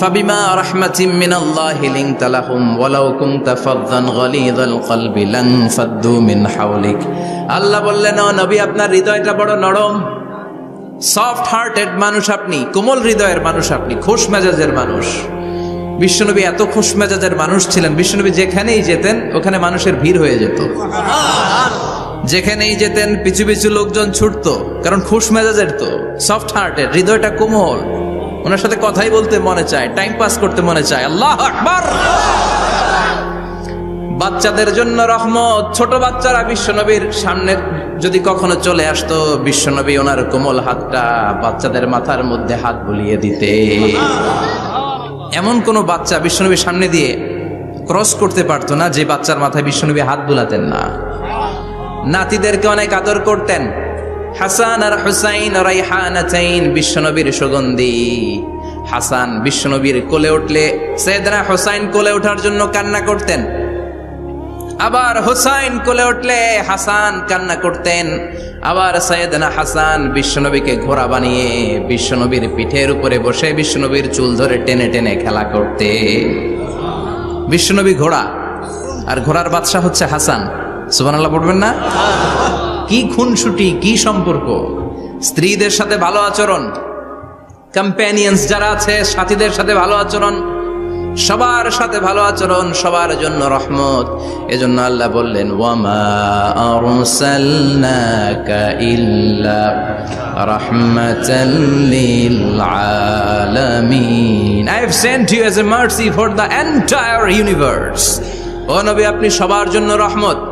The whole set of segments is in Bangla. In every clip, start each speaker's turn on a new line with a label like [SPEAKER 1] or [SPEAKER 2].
[SPEAKER 1] ফাবিমা রাহমাতিম মিনাল্লাহি লিনতা লাহুম ওয়ালাউ কুনতা ফাদদান গলিযাল কলবি লান ফাদ্দু মিন হাওলিক। আল্লাহ বললেন, ও নবী, আপনার হৃদয়টা বড় নরম। সফট হার্টেড মানুষ আপনি, কোমল হৃদয়ের মানুষ আপনি, খোশ মেজাজের মানুষ। বিশ্বনবী এত খোশ মেজাজের মানুষ ছিলেন। বিশ্বনবী যেখানেই যেতেন, ওখানে মানুষের ভিড় হয়ে যেত। যেখানেই যেতেন, পিছু পিছু লোকজন ছুটতো, কারণ খুশ মেজাজের তো। সফট হার্টের হৃদয়টা কোমল। ওনার সাথে কথাই বলতে মনে চায় টাইম পাস করতে মনে চায়। আল্লাহ আকবার! বাচ্চাদের জন্য রহমত। ছোট বাচ্চারা বিশ্বনবীর সামনে যদি কখনো চলে আসতো, বিশ্বনবী ওনার কোমল হাতটা বাচ্চাদের মাথার মধ্যে হাত বুলিয়ে দিতে। এমন কোন বাচ্চা বিশ্বনবীর সামনে দিয়ে ক্রস করতে পারতো না, যে বাচ্চার মাথায় বিশ্বনবী হাত বুলাতেন না। নাতিদেরকে অনেক আদর করতেন। হাসান আর হুসাইন রাইহানাতাইন বিশ্বনবীর সুগন্ধি। হাসান বিশ্বনবীর কোলে উঠলে সৈয়দনা হুসাইন কোলে ওঠার জন্য কান্না করতেন। আবার হুসাইন কোলে উঠলে হাসান কান্না করতেন। আবার সৈয়দনা হাসান বিশ্বনবীকে ঘোড়া বানিয়ে বিশ্বনবীর পিঠের উপরে বসে বিশ্বনবীর চুল ধরে টেনে টেনে খেলা করতে বিশ্বনবী ঘোড়া, আর ঘোড়ার বাদশাহ হচ্ছে হাসান। সুবহানাল্লাহ, পড়বেন না? কি খুনসুটি, কি সম্পর্ক? স্ত্রীদের সাথে ভালো আচরণ। কম্প্যানিয়ন্স যারা আছে, সাথীদের সাথে ভালো আচরণ। সবার সাথে ভালো আচরণ, সবার জন্য রহমত। এজন্য আল্লাহ বললেন, ওয়ামা ইল্লা sent you a the universe ও নবী, আপনি সবার জন্য রহমত।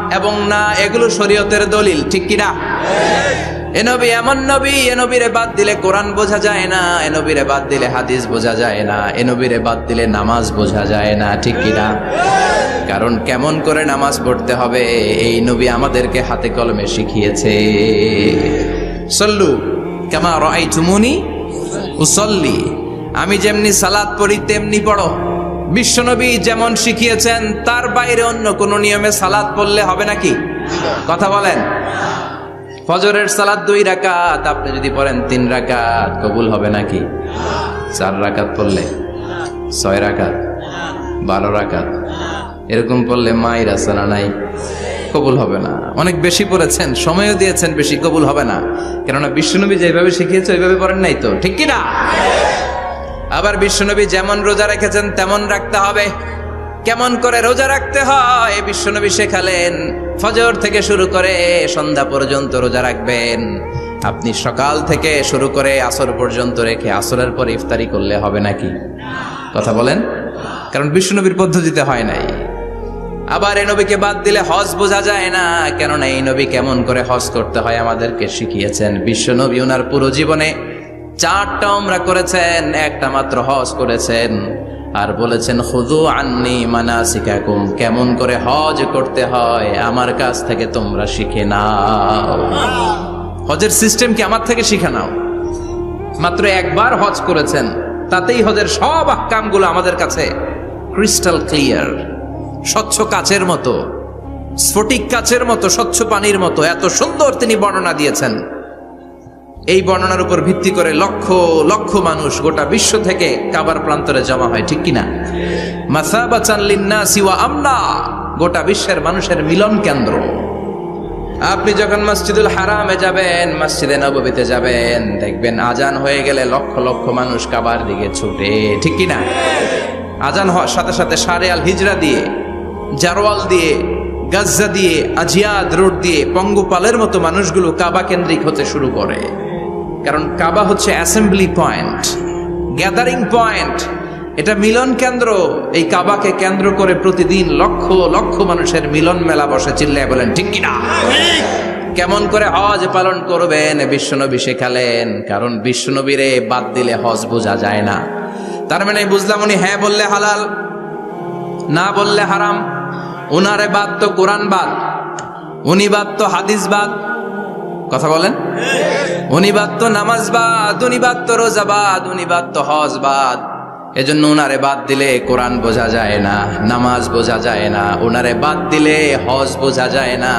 [SPEAKER 1] এবং না, এগুলো শরীয়তের দলিল, ঠিক কিনা? এ নবী এমন নবী, এ বাদ দিলে কোরআন বোঝা যায় না, এ বাদ দিলে হাদিস বোঝা যায় না, এ বাদ দিলে নামাজ বোঝা যায় না, ঠিক কিনা? কারণ কেমন করে নামাজ পড়তে হবে, এই নবী আমাদেরকে হাতে কলমে শিখিয়েছে। সল্লু কেমা রাই চুমুনি উসল্লি। আমি যেমনি সালাদ পড়ি, তেমনি পড়ো। বিশ্বনবী যেমন শিখিয়েছেন, তার বাইরে অন্য কোন নিয়মে সালাদ পড়লে হবে নাকি? কথা বলেন। ফজরের সালাদ দুই রাকাত, আপনি যদি পড়েন তিন রাকাত, কবুল হবে নাকি? চার রাকাত পড়লে? ছয় রাকাত? বারো রাকাত? এরকম পড়লে মায়ের আসানা নাই? কবুল হবে না। অনেক বেশি পড়েছেন, সময়ও দিয়েছেন, বেশি কবুল হবে না। কেননা বিশ্বনবী যেভাবে শিখিয়েছে, ওইভাবে পড়েন নাই তো। ঠিক কি না আবার বিশ্বনবী যেমন রোজা রেখেছেন, তেমন রাখতে হবে। কেমন করে রোজা রাখতে হয়? বিশ্বনবী শেখালেন, ফজর থেকে শুরু করে সন্ধ্যা পর্যন্ত রোজা রাখবেন। আপনি সকাল থেকে শুরু করে আসর পর্যন্ত রেখে আসরের পর ইফতারি করলে হবে নাকি? কথা বলেন? কারণ বিশ্বনবীর পদ্ধতিতে হয় নাই। আবার এই নবীকে বাদ দিলে হজ বোঝা যায় না। কেননা এই নবী কেমন করে হজ করতে হয় আমাদেরকে শিখিয়েছেন। বিশ্ব নবী ওনার পুরো জীবনে চারটা ওমরা করেছেন, একটা মাত্র হজ করেছেন। আর বলেছেন খুদু আন্নি মানাসিকাকুম, কেমন করে হজ করতে হয়, আমার কাছ থেকে তোমরা শিখে নাও। হজের সিস্টেম কি আমার থেকে শিখে নাও? মাত্র একবার হজ করেছেন, তাতেই হজের সব আহকামগুলো আমাদের কাছে ক্রিস্টাল ক্লিয়ার স্বচ্ছ কাচের মতো, স্ফটিক কাচের মতো, স্বচ্ছ পানির মতো, এত সুন্দর তিনি বর্ণনা দিয়েছেন। এই বর্ণনার উপর ভিত্তি করে লক্ষ লক্ষ মানুষ গোটা বিশ্ব থেকে কাবার প্রান্তরে জমা হয়, ঠিক কিনা? ওয়া আমনা গোটা বিশ্বের মানুষের মিলন কেন্দ্র। আপনি যখন মসজিদুল হারামে যাবেন, মসজিদে নববীতে যাবেন, দেখবেন আজান হয়ে গেলে লক্ষ লক্ষ মানুষ কাবার দিকে ছুটে, ঠিক কিনা? আজান হওয়ার সাথে সাথে সারে আল হিজরা দিয়ে, জারওয়াল দিয়ে, গাজ্জা দিয়ে, আজিয়াদ রোড দিয়ে, পঙ্গপালের মতো মানুষগুলো কাবা কেন্দ্রিক হতে শুরু করে। কারণ কাবা হচ্ছে অ্যাসেম্বলি পয়েন্ট গ্যাদারিং পয়েন্ট এটা মিলন কেন্দ্র। এই কাবাকে কেন্দ্র করে প্রতিদিন লক্ষ লক্ষ মানুষের মিলন মেলা বসে, চিল্লায় বলেন, ঠিক কিনা কেমন করে হজ পালন করবেন? বিশ্বনবী শেখালেন, কারণ বিশ্বনবীরে বাদ দিলে হজ বোঝা যায় না। তার মানে বুঝলাম উনি হ্যাঁ বললে হালাল, না বললে হারাম। উনারে বাদ তো কোরআন বাদ, উনি বাদ তো হাদিস বাদ। কথা বলেন? উনি বাদ তো নামাজ বাদ উনি বাদ তো রোজা বাদ তো হজ বাদ। এজন্য উনারে বাদ দিলে কোরআন বোঝা যায় না, নামাজ বোঝা যায় না। উনারে বাদ দিলে হজ বোঝা যায় না।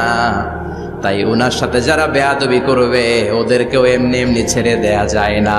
[SPEAKER 1] তাই উনার সাথে যারা বেয়াদবি করবে, ওদেরকেও এমনি এমনি ছেড়ে দেয়া যায় না।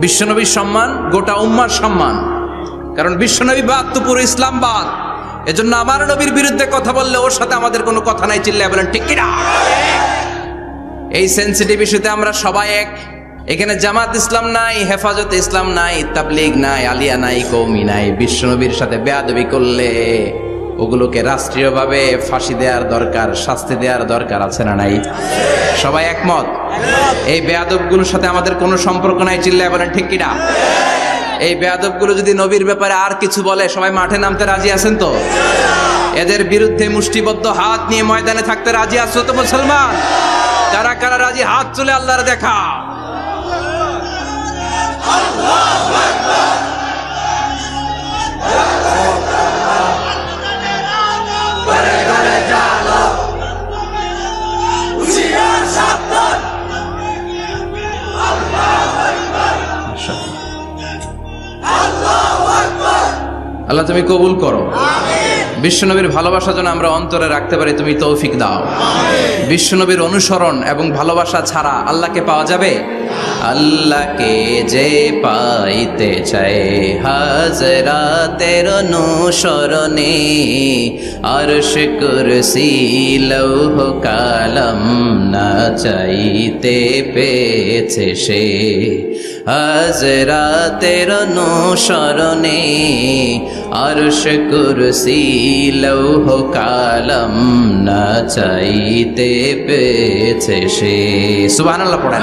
[SPEAKER 1] বিশ্বনবীর সম্মান, গোটা উম্মার সম্মান। কারণ বিশ্বনবী বাদ তো পুরো ইসলাম বাদ। এজন্য আমার নবীর বিরুদ্ধে কথা বললে ওর সাথে আমাদের কোনো কথা নাই, চিল্লায় বলেন, ঠিক কিনা? এই সেন্সিটিভ ইস্যুতে আমরা সবাই এক। এখানে জামাত ইসলাম নাই, হেফাজত ইসলাম নাই, তাবলিগ নাই, আলিয়া নাই কৌমি নাই, বিশ্বনবীর সাথে বেয়াদবি করলে ওগুলোকে রাষ্ট্রীয়ভাবে ফাঁসি দেওয়ার দরকার, শাস্তি দেওয়ার দরকার আছে না নাই? সবাই একমত? এই বেয়াদবগুলোর সাথে আমাদের কোনো সম্পর্ক নাই, চিল্লায় বলেন, ঠিক কিনা? এই বেয়াদবগুলো যদি নবীর ব্যাপারে আর কিছু বলে, সবাই মাঠে নামতে রাজি আছেন তো? এদের বিরুদ্ধে মুষ্টিবদ্ধ হাত নিয়ে ময়দানে থাকতে রাজি আছো তো মুসলমান? কারা কারা রাজি, হাত চলে আল্লাহর দেখা। আল্লাহ তুমি কবুল করো। বিশ্বনবীর ভালোবাসা যেন আমরা অন্তরে রাখতে পারি তুমি তৌফিক দাও। বিশ্বনবীর অনুসরণ এবং ভালোবাসা ছাড়া আল্লাহকে পাওয়া যাবে? আল্লাহকে যে পাইতে চায়। হাজরাতের অনুসরণে আরশ কুরসি লৌহ কালম না চাইতে পেয়েছে সে। হাজরাতের অনুসরণে আরশ কুরসি লৌহ কালম না চাইতে পেয়েছে সে। সুবহানাল্লাহ পড়েন।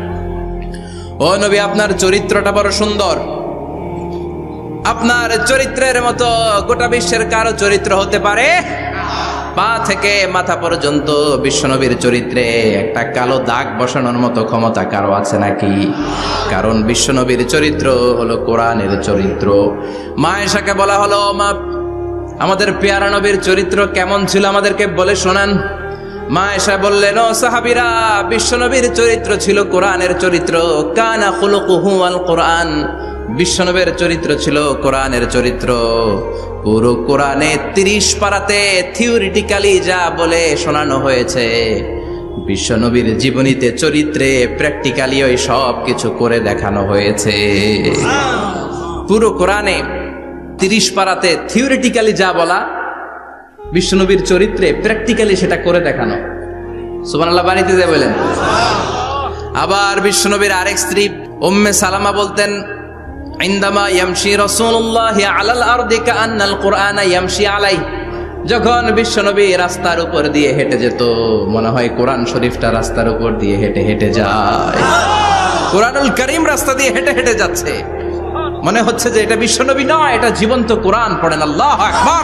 [SPEAKER 1] ও নবী, আপনার চরিত্রটা বড় সুন্দর। আপনার চরিত্রের মতো গোটা বিশ্বের কারও চরিত্র হতে পারে? পা থেকে মাথা পর্যন্ত বিশ্বনবীর চরিত্রে একটা কালো দাগ বসানোর মতো ক্ষমতা কারও আছে নাকি? কারণ বিশ্বনবীর চরিত্র হলো কোরআনের চরিত্র। মা এসাকে বলা হলো, মা, আমাদের পেয়ারা নবীর চরিত্র কেমন ছিল আমাদেরকে বলে শোনান। মা এসা বললেন সাহাবিরা, বিশ্বনবীর চরিত্র ছিল কোরআনের চরিত্র। কানা খুলুকুহু আল কোরআন। বিশ্বনবের চরিত্র ছিল কোরআনের চরিত্র। পুরো কোরআনে তিরিশ পারাতে থিওরিটিক্যালি যা বলে শোনানো হয়েছে। বিশ্বনবীর জীবনীতে চরিত্রে প্র্যাকটিক্যালি ওই সব কিছু করে দেখানো হয়েছে। পুরো কোরআনে তিরিশ পারাতে থিওরিটিক্যালি যা বলা বিশ্বনবীর চরিত্রে প্র্যাকটিক্যালি সেটা করে দেখানো। সুবহানাল্লাহ বাড়িতে যে বলেন। আবার বিশ্বনবীর আরেক স্ত্রী, উম্মে সালামা বলতেন, ইন্দামা ইয়ামশি রাসূলুল্লাহ আলাল কুরআনা ইয়ামশি আলাই যখন বিশ্বনবী রাস্তার উপর দিয়ে হেঁটে যেত, মনে হয় কোরআন শরীফটা রাস্তার উপর দিয়ে হেঁটে হেঁটে যায়। কোরআনুল করিম রাস্তা দিয়ে হেঁটে হেঁটে যাচ্ছে। মনে হচ্ছে যে এটা বিশ্বনবী নয় এটা জীবন্ত কোরআন, পড়েন আল্লাহ আকবার।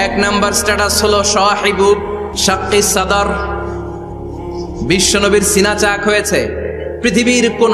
[SPEAKER 1] এক নাম্বার স্ট্যাটাস হলো সাহিবু শাক্কি সাদর। বিশ্বনবীর সিনা চাক হয়েছে। পৃথিবীর কোন